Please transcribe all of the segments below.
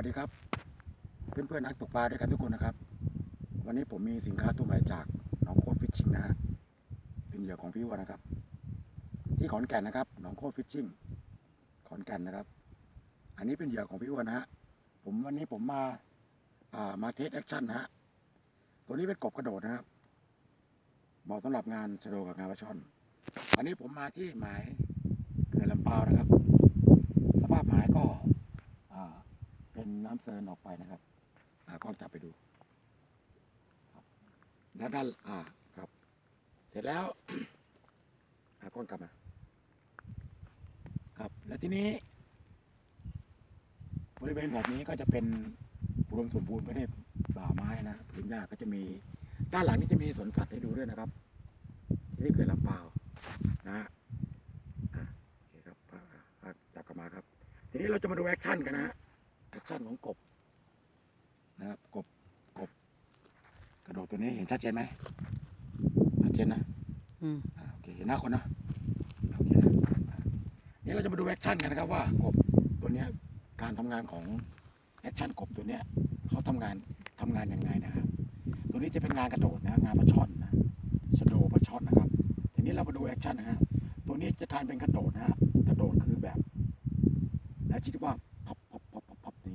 วัสดีครับ เพื่อนๆนักตกปลาด้วยกันทุกคนนะครับ วันนี้ผมมีสินค้าตัวใหม่จากหนองโคตฟิชชิ่งนะฮะเป็นเหยื่อของพี่วัวนะครับ ที่ขอนแก่นนะครับหนองโคตฟิชชิ่งขอนแก่นนะครับ อันนี้เป็นเหยื่อของพี่วัวนะฮะผมวันนี้ผมมาอ่ามาเทสแอคชั่นนะฮะตัวนี้เป็นกบกระโดดนะครับเหมาะสำหรับงานชะโดกับงานปลาช่อนวันนี้ผมมาที่หมายเขื่อนลำปาวนะครับ สภาพหมายก็ นน้ำเซินออกไปนะครับอ่ากล้องจับไปดูครับแล้วด้านอ่าครับ เสร็จแล้วอากล้องกลับมาครับ แล้วทีนี้ บริเวณแบบนี้ก็จะเป็นอุดมสมบูรณ์ไปด้วยป่าไม้นะพื้นหญ้าก็จะมี ด้านหลังนี้จะมีสวนสัตว์ให้ดูด้วยนะครับที่นี่เกิดลำเปาวนะฮะอะโอเคครับอะอะอะจับกลับมาครับ ทีนี้เราจะมาดูแอคชั่นกันนะฮะ แอคชั่นของกบนะครับกบกบ กระโดดตัวนี้เห็นชัดเจนไหมชัดเจนนะอืมอ่าโอเคเห็นหน้าคนนะโอเคนะอ่านี่เราจะมาดูแอคชั่นกันนะครับว่ากบตัวเนี้ยการทำงานของแอคชั่นกบตัวเนี้ยเขาทำงานทำงานยังไงนะครับ ตัวนี้จะเป็นงานกระโดดนะงานปลาช่อนนะสโดปลาช่อนนะครับทีนี้เรามาดูแอคชั่นนะฮะตัวนี้จะทานเป็นกระโดดนะฮะกระโดดคือแบบนะคิดว่าพับพับ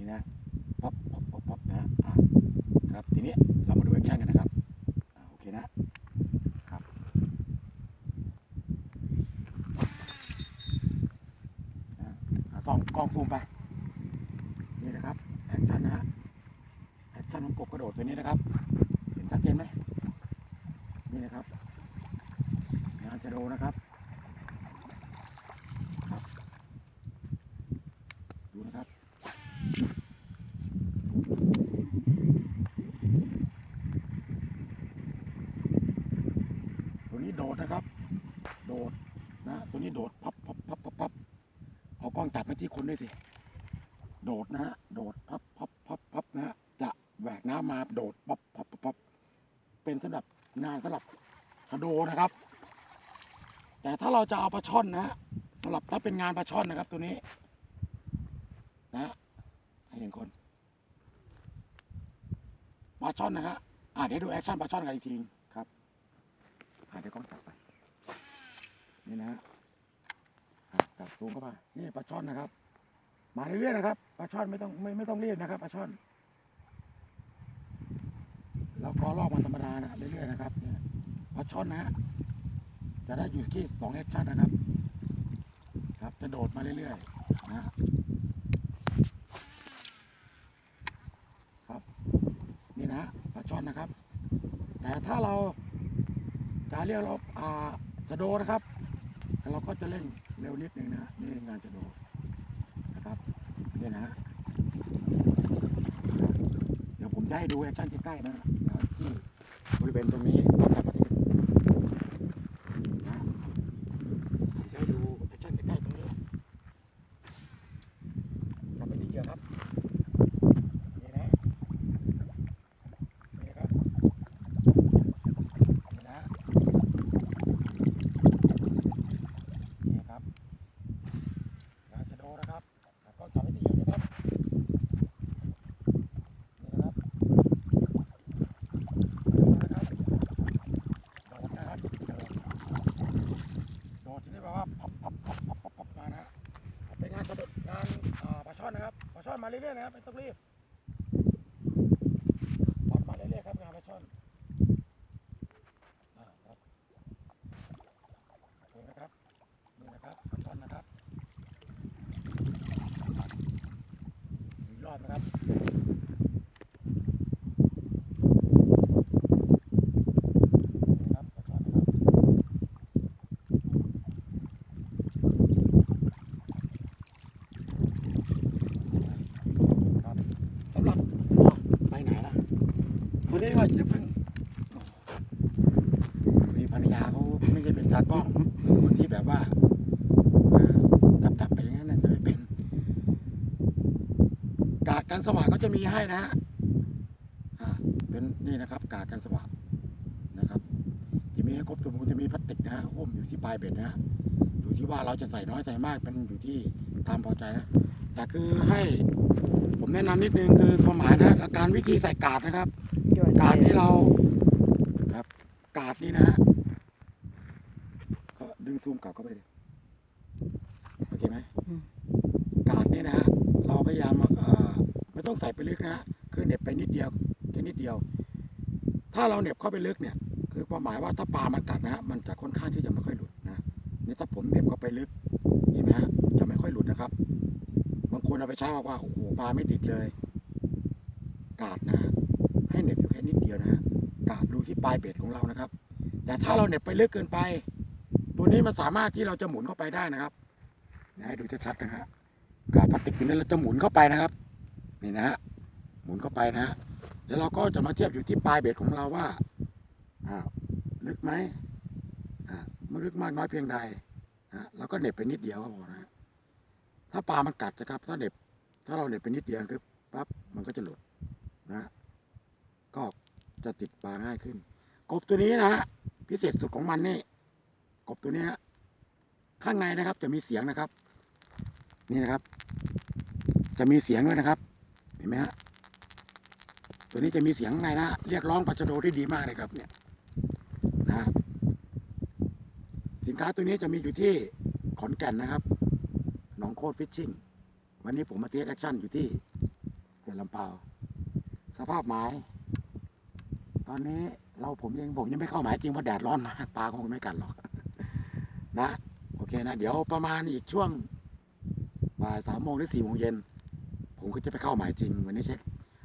นี้นะพับพับพับพับนะฮะอ่าครับทีนี้เรามาดูแอคชั่นกันนะครับอ่าโอเคนะอะกล้องกล้องซูมไปนี่นะครับแอคชั่นนะฮะแอคชั่นของกบกระโดดตัวนี้นะครับ เห็นชัดเจนไหมนี่นะครับงานจะโดูนะครับ ตัวนี้โดดนะครับ โดดนะตัวนี้โดดพับพับพับพับพับเอากล้องจับไปที่คนด้วยสิ โดดนะฮะโดดพับพับพับพับนะฮะจะแหวกน้ำมาโดดพับพับพับเป็นสำหรับงานสำหรับชะโดนะครับ แต่ถ้าเราจะเอาปลาช่อนนะฮะสำหรับถ้าเป็นงานปลาช่อนนะครับ ตัวนี้นะฮะให้เห็นคนปลาช่อนนะฮะอ่าเดี๋ยวดูแอคชั่นปลาช่อนกันอีกทีครับอ่าเดี๋ยวกล้องจับไป นี่นะฮะจับซูมเข้ามานี่ปลาช่อนนะครับ มาเรื่อยๆนะครับปลาช่อนไม่ต้องไม่ไม่ต้องรีบนะครับปลาช่อนเราก็ลอกมาธรรมดานะเรื่อยๆนะครับปลาช่อนนะฮะจะได้อยู่ที่สองแอคชั่นนะครับ ครับจะโดดมาเรื่อยๆนะครับนี่นะฮะปลาช่อนนะครับ แต่ถ้าเราจะเรียกเราอ่าจะโดนะครับ เราก็จะเล่นเร็วนิดหนึ่งนะนี่งานจะดูนะครับนี่นะฮะเดี๋ยวผมจะให้ดูแอคชั่นใกล้ๆนะฮะที่บริเวณตรงนี้นะครับประเทศนะผมจะให้ดูแอคชั่นใกล้ๆตรงนี้กลับไปที่เหยื่อครับนี่นะนี่นะครับนี่นะ นี่ครับงานชะโดนะครับแล้วก็จับไว้ที่เหยื่อนะครับ นี่นะครับชะโดนะครับ โดดนะครับ โดดโดดที่นี่แปลว่าพับพับพับพับพับพับมานะฮะเป็นงานสะดุดงานอ่าปลาช่อนนะครับปลาช่ อยๆนะครับไม่ต้องรีบปัดมาเรื่อยๆครับงานปลาช่อนอ่าครับดูนะครับนี่นะครับปลาช่อนนะครับรอบนะครับนี่ครับปลาช่อนนะครับครับสำหรับอ๋อไปไหนล่ะ คนนี้ว่าจะเพิ่งมีภรรยาเขาไม่ใช่เป็นตากล้องคนที่แบบว่าจับจับไปอย่างนั้นจะไม่เป็นกาดกันสว่างก็จะมีให้นะฮะเป็นนี่นะครับ กาดกันสว่างนะครับ จะมีให้ครบสมบูรณ์จะมีพลาสติกนะฮะหุ้มอยู่ที่ปลายเบ็ดนะฮะอยู่ที่ว่าเราจะใส่น้อยใส่มากเป็นอยู่ที่ตามพอใจนะแต่คือให้ผมแนะนำนิดนึงคือความหมายนะการวิธีใส่กาดนะครับ กาดนี้เราครับกาดนี้นะฮะก็ดึงซูมกลับเข้าไปดิโอเคไหมกาดนี้นะฮะเราพยายามเอ่อไม่ต้องใส่ไปลึกนะฮะคือเหน็บไปนิดเดียวแค่นิดเดียว ถ้าเราเหน็บเข้าไปลึกเนี่ย คือความหมายว่าถ้าปลามันกัดนะฮะมันจะค่อนข้างที่จะไม่ค่อยหลุดนะนี่ถ้าผมเหน็บเข้าไปลึกเห็นไหมฮะจะไม่ค่อยหลุดนะครับบางคนเอาไปใช้บอกว่าโอ้โหปลาไม่ติดเลย กาดนะ ดูที่ปลายเบ็ดของเรานะครับ แต่ถ้าเราเหน็บไปลึกเกินไป ตัวนี้มันสามารถที่เราจะหมุนเข้าไปได้นะครับนะให้ดูชัดๆนะฮะกาพลาสติกตัวนี้เราจะหมุนเข้าไปนะครับนี่นะฮะหมุนเข้าไปนะฮะแล้วเราก็จะมาเทียบอยู่ที่ปลายเบ็ดของเราว่าอ่าวลึกไหมอ่าไม่ลึกมากน้อยเพียงใดนะฮะเราก็เหน็บไปนิดเดียวก็พอนะฮะถ้าปลามันกัดนะครับ ถ้าเหน็บถ้าเราเหน็บไปนิดเดียวคือปั๊บมันก็จะหลุดนะฮะก็ จะติดปลาง่ายขึ้น กบตัวนี้นะฮะพิเศษสุดของมันนี่ กบตัวนี้ข้างในนะครับ จะมีเสียงนะครับ นี่นะครับ จะมีเสียงด้วยนะครับ เห็นไหมฮะตัวนี้จะมีเสียงในนะเรียกร้องปลาชโดได้ดีมากเลยครับ เนี่ยนะสินค้าตัวนี้จะมีอยู่ที่ขอนแก่นนะครับหนองโคตรฟิชชิ่งวันนี้ผมมาเทสแอคชั่นอยู่ที่เขื่อนลำเปาวสภาพหมาย ตอนนี้เราผมยังผมยังไม่เข้าหมายจริงว่าะแดดร้อนมากปลาคงไม่กัดหรอกนะโอเคนะ เดี๋ยวประมาณอีกช่วงบ่ายสามโมงหรือสี่โมงเย็น ผมก็จะไปเข้าหมายจริง วันนี้เช็ค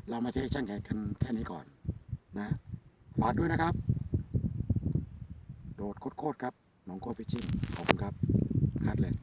เรามาเทคชั่นกันแค่นี้ก่อนนะฝากด้วยนะครับ โดดโคตรครับหนองโคตรฟิชชิ่งขอบคุณครับคัดเลย